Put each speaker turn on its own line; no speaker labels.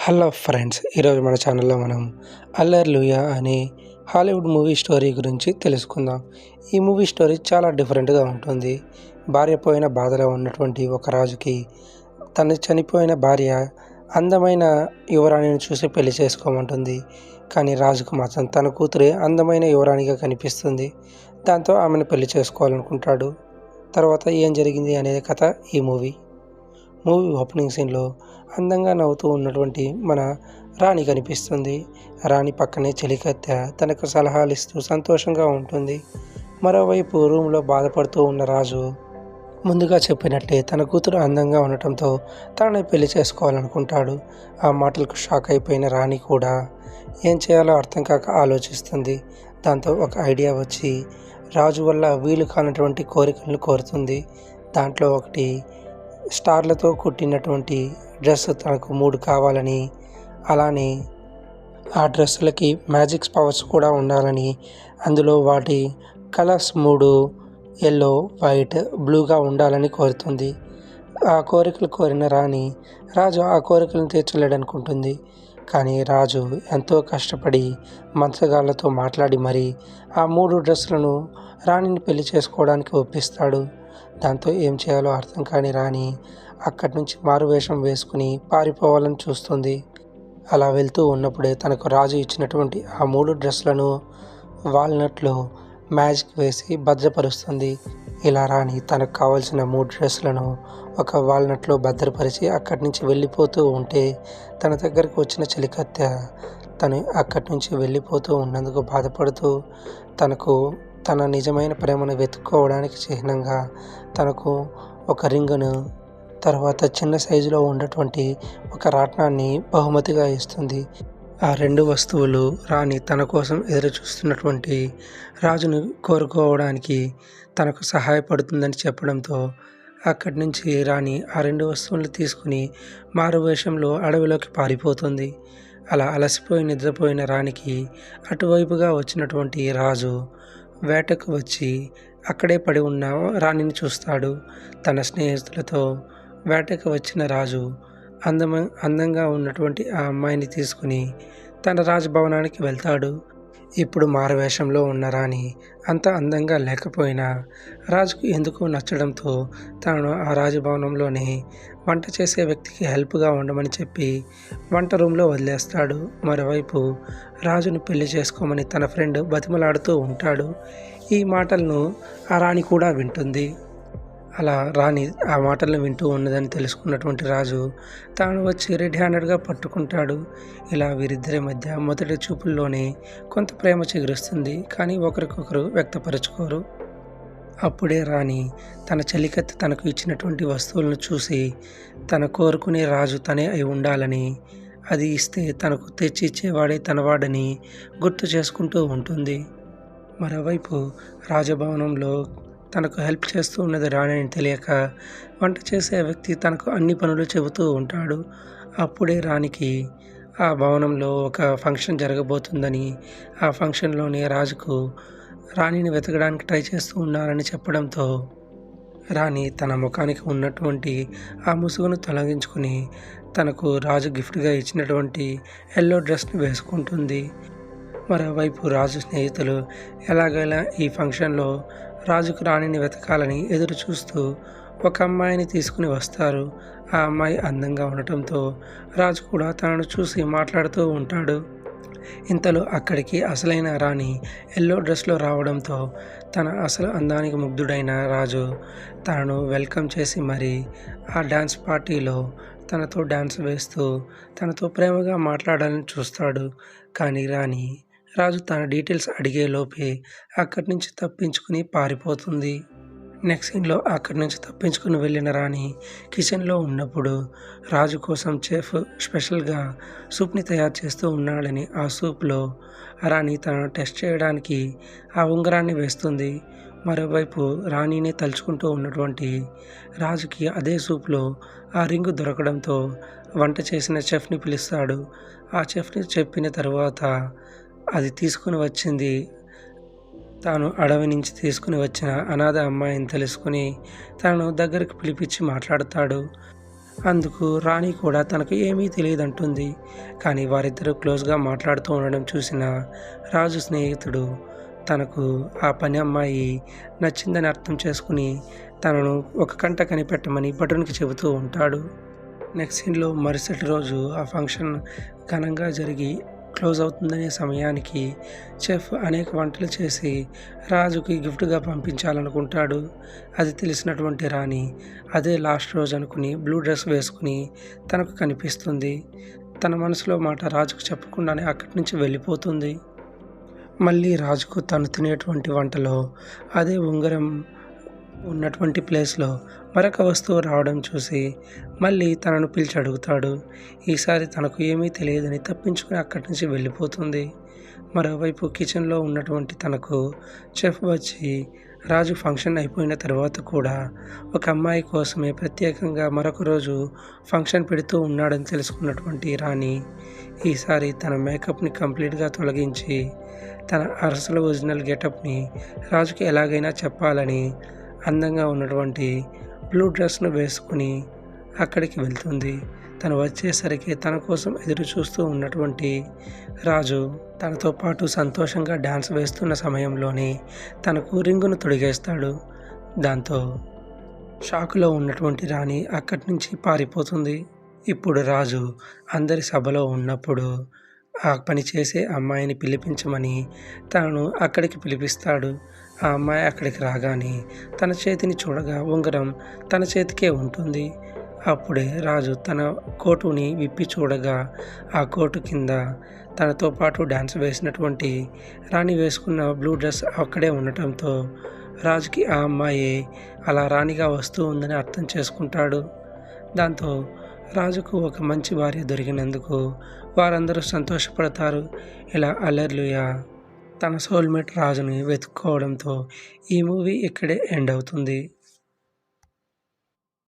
Hello friends ఈరోజు మన ఛానల్లో మనం అల్లర్ లూయా అనే హాలీవుడ్ మూవీ స్టోరీ గురించి తెలుసుకుందాం. ఈ మూవీ స్టోరీ చాలా డిఫరెంట్గా ఉంటుంది. భార్య పోయిన బాధలో ఉన్నటువంటి ఒక రాజుకి తన చనిపోయిన భార్య అందమైన యువరాణిని చూసి పెళ్ళి చేసుకోమంటుంది. కానీ రాజుకు మాత్రం తన కూతురే అందమైన యువరాణిగా కనిపిస్తుంది. దాంతో ఆమెను పెళ్ళి చేసుకోవాలనుకుంటాడు. తర్వాత ఏం జరిగింది అనేది కథ ఈ మూవీ. మూవీ ఓపెనింగ్ సీన్లో అందంగా నవ్వుతూ ఉన్నటువంటి మన రాణి కనిపిస్తుంది. రాణి పక్కనే చెలికత్తె తనకు సలహాలు ఇస్తూ సంతోషంగా ఉంటుంది. మరోవైపు రూమ్లో బాధపడుతూ ఉన్న రాజు ముందుగా చెప్పినట్టే తన కూతురు అందంగా ఉండటంతో తనని పెళ్ళి చేసుకోవాలనుకుంటాడు. ఆ మాటలకు షాక్ అయిపోయిన రాణి కూడా ఏం చేయాలో అర్థం కాక ఆలోచిస్తుంది. దాంతో ఒక ఐడియా వచ్చి రాజు వల్ల వీలు కానటువంటి కోరికలను కోరుతుంది. దాంట్లో ఒకటి స్టార్లతో కుట్టినటువంటి డ్రెస్ తనకు మూడు కావాలని అలానే ఆ డ్రెస్సులకి మ్యాజిక్స్ పవర్స్ కూడా ఉండాలని అందులో వాటి కలర్స్ మూడు ఎల్లో వైట్ బ్లూగా ఉండాలని కోరుతుంది. ఆ కోరికలు కోరిన రాణి రాజు ఆ కోరికలను తీర్చలేడనుకుంటుంది. కానీ రాజు ఎంతో కష్టపడి మంత్రగాళ్ళతో మాట్లాడి మరి ఆ మూడు డ్రెస్సులను రాణిని పెళ్ళి చేసుకోవడానికి ఒప్పిస్తాడు. దాంతో ఏం చేయాలో అర్థం కాని రాణి అక్కడి నుంచి మారువేషం వేసుకుని పారిపోవాలని చూస్తుంది. అలా వెళ్తూ ఉన్నప్పుడే తనకు రాజు ఇచ్చినటువంటి ఆ మూడు డ్రెస్సులను వాల్నట్లో మ్యాజిక్ వేసి భద్రపరుస్తుంది. ఇలా రాణి తనకు కావలసిన మూడు డ్రెస్సులను ఒక వాల్నట్లో భద్రపరిచి అక్కడి నుంచి వెళ్ళిపోతూ ఉంటే తన దగ్గరకు వచ్చిన చెలికత్తె తను అక్కడి నుంచి వెళ్ళిపోతూ ఉన్నందుకు బాధపడుతూ తనకు తన నిజమైన ప్రేమను వెతుక్కోవడానికి చిహ్నంగా తనకు ఒక రింగును తర్వాత చిన్న సైజులో ఉన్నటువంటి ఒక రాట్నాన్ని బహుమతిగా ఇస్తుంది. ఆ రెండు వస్తువులు రాణి తన కోసం ఎదురుచూస్తున్నటువంటి రాజును కోరుకోవడానికి తనకు సహాయపడుతుందని చెప్పడంతో అక్కడి నుంచి రాణి ఆ రెండు వస్తువులు తీసుకుని మారువేషంలో అడవిలోకి పారిపోతుంది. అలా అలసిపోయి నిద్రపోయిన రాణికి అటువైపుగా వచ్చినటువంటి రాజు వేటకు వచ్చి అక్కడే పడి ఉన్న రాణిని చూస్తాడు. తన స్నేహితులతో వేటకు వచ్చిన రాజు అందమ అందంగా ఉన్నటువంటి ఆ అమ్మాయిని తీసుకుని తన రాజభవనానికి వెళ్తాడు. ఇప్పుడు మారువేషంలో ఉన్న రాణి అంత అందంగా లేకపోయినా రాజుకు ఎందుకు నచ్చడంతో తాను ఆ రాజభవనంలోనే వంట చేసే వ్యక్తికి హెల్ప్గా ఉండమని చెప్పి వంట రూమ్లో వదిలేస్తాడు. మరోవైపు రాజును పెళ్ళి చేసుకోమని తన ఫ్రెండ్ బతిమలాడుతూ ఉంటాడు. ఈ మాటలను ఆ రాణి కూడా వింటుంది. అలా రాణి ఆ మాటలను వింటూ ఉన్నదని తెలుసుకున్నటువంటి రాజు తాను వచ్చి రెడ్ హ్యాండెడ్గా పట్టుకుంటాడు. ఇలా వీరిద్దరి మధ్య మొదటి చూపుల్లోనే కొంత ప్రేమ చిగురుస్తుంది. కానీ ఒకరికొకరు వ్యక్తపరచుకోరు. అప్పుడే రాణి తన చెలికత్తి తనకు ఇచ్చినటువంటి వస్తువులను చూసి తన కోరుకునే రాజు తనే అయి ఉండాలని అది ఇస్తే తనకు తెచ్చి ఇచ్చేవాడే తనవాడని గుర్తు చేసుకుంటూ ఉంటుంది. మరోవైపు రాజభవనంలో తనకు హెల్ప్ చేస్తూ ఉన్నది రాణి అని తెలియక వంట చేసే వ్యక్తి తనకు అన్ని పనులు చెబుతూ ఉంటాడు. అప్పుడే రాణికి ఆ భవనంలో ఒక ఫంక్షన్ జరగబోతుందని ఆ ఫంక్షన్లోని రాజుకు రాణిని వెతకడానికి ట్రై చేస్తూ ఉన్నారని చెప్పడంతో రాణి తన ముఖానికి ఉన్నటువంటి ఆ ముసుగును తొలగించుకుని తనకు రాజు గిఫ్ట్గా ఇచ్చినటువంటి ఎల్లో డ్రెస్ని వేసుకుంటుంది. మరోవైపు రాజు స్నేహితులు ఎలాగైనా ఈ ఫంక్షన్లో రాజుకు రాణిని వెతకాలని ఎదురు చూస్తూ ఒక అమ్మాయిని తీసుకుని వస్తారు. ఆ అమ్మాయి అందంగా ఉండటంతో రాజు కూడా తనను చూసి మాట్లాడుతూ ఉంటాడు. ఇంతలో అక్కడికి అసలైన రాణి ఎల్లో డ్రెస్లో రావడంతో తన అసలు అందానికి ముగ్ధుడైన రాజు తనను వెల్కమ్ చేసి మరి ఆ డ్యాన్స్ పార్టీలో తనతో డ్యాన్స్ వేస్తూ తనతో ప్రేమగా మాట్లాడాలని చూస్తాడు. కానీ రాణి రాజు తన డీటెయిల్స్ అడిగే లోపే అక్కడి నుంచి తప్పించుకుని పారిపోతుంది. నెక్స్ట్ సీన్లో అక్కడి నుంచి తప్పించుకుని వెళ్ళిన రాణి కిచెన్లో ఉన్నప్పుడు రాజు కోసం చెఫ్ స్పెషల్గా సూప్ని తయారు చేస్తూ ఉన్నాడని ఆ సూప్లో రాణి తనను టెస్ట్ చేయడానికి ఆ ఉంగరాన్ని వేస్తుంది. మరోవైపు రాణిని తలుచుకుంటూ ఉన్నటువంటి రాజుకి అదే సూప్లో ఆ రింగు దొరకడంతో వంట చేసిన చెఫ్ని పిలుస్తాడు. ఆ చెఫ్ని చెప్పిన తర్వాత అది తీసుకుని వచ్చింది. తాను అడవి నుంచి తీసుకుని వచ్చిన అనాథ అమ్మాయిని తెలుసుకుని తనను దగ్గరకు పిలిపించి మాట్లాడతాడు. అందుకు రాణి కూడా తనకు ఏమీ తెలియదంటుంది. కానీ వారిద్దరూ క్లోజ్గా మాట్లాడుతూ ఉండడం చూసిన రాజు స్నేహితుడు తనకు ఆ పని అమ్మాయి నచ్చిందని అర్థం చేసుకుని తనను ఒక కంట కనిపెట్టమని భటునికి చెబుతూ ఉంటాడు. నెక్స్ట్ సీన్లో మరుసటి రోజు ఆ ఫంక్షన్ ఘనంగా జరిగి క్లోజ్ అవుతుందనే సమయానికి చెఫ్ అనేక వంటలు చేసి రాజుకి గిఫ్ట్గా పంపించాలనుకుంటాడు. అది తెలిసినటువంటి రాణి అదే లాస్ట్ రోజు అనుకుని బ్లూ డ్రెస్ వేసుకుని తనకు కనిపిస్తుంది. తన మనసులో మాట రాజుకు చెప్పకుండానే అక్కడి నుంచి వెళ్ళిపోతుంది. మళ్ళీ రాజుకు తను తినేటువంటి వంటలో అదే ఉంగరం ఉన్నటువంటి ప్లేస్లో మరొక వస్తువు రావడం చూసి మళ్ళీ తనను పిలిచి అడుగుతాడు. ఈసారి తనకు ఏమీ తెలియదని తప్పించుకుని అక్కడి నుంచి వెళ్ళిపోతుంది. మరోవైపు కిచెన్లో ఉన్నటువంటి తనకు చెఫ్ వచ్చి రాజు ఫంక్షన్ అయిపోయిన తర్వాత కూడా ఒక అమ్మాయి కోసమే ప్రత్యేకంగా మరొక రోజు ఫంక్షన్ పెడుతూ ఉన్నాడని తెలుసుకున్నటువంటి రాణి ఈసారి తన మేకప్ని కంప్లీట్గా తొలగించి తన అరసల ఒరిజినల్ గెటప్ని రాజుకి ఎలాగైనా చెప్పాలని అందంగా ఉన్నటువంటి బ్లూ డ్రెస్ను వేసుకుని అక్కడికి వెళ్తుంది. తను వచ్చేసరికి తన కోసం ఎదురు చూస్తూ ఉన్నటువంటి రాజు తనతో పాటు సంతోషంగా డ్యాన్స్ వేస్తున్న సమయంలోనే తనకు రింగును తొడిగేస్తాడు. దాంతో షాకులో ఉన్నటువంటి రాణి అక్కడి నుంచి పారిపోతుంది. ఇప్పుడు రాజు అందరి సభలో ఉన్నప్పుడు ఆ పని చేసే అమ్మాయిని పిలిపించమని తనను అక్కడికి పిలిపిస్తాడు. ఆ అమ్మాయి అక్కడికి రాగానే తన చేతిని చూడగా ఉంగరం తన చేతికే ఉంటుంది. అప్పుడే రాజు తన కోటుని విప్పి చూడగా ఆ కోటు కింద తనతో పాటు డ్యాన్స్ వేసినటువంటి రాణి వేసుకున్న బ్లూ డ్రెస్ అక్కడే ఉండటంతో రాజుకి ఆ అమ్మాయి అలా రాణిగా వస్తూ ఉందని అర్థం చేసుకుంటాడు. దాంతో రాజుకు ఒక మంచి భార్య దొరికినందుకు వారందరూ సంతోషపడతారు. ఇలా అల్లర్లుయా తన సోల్మేట్ రాజుని వెతుక్కోవడంతో ఈ మూవీ ఇక్కడే ఎండ్ అవుతుంది.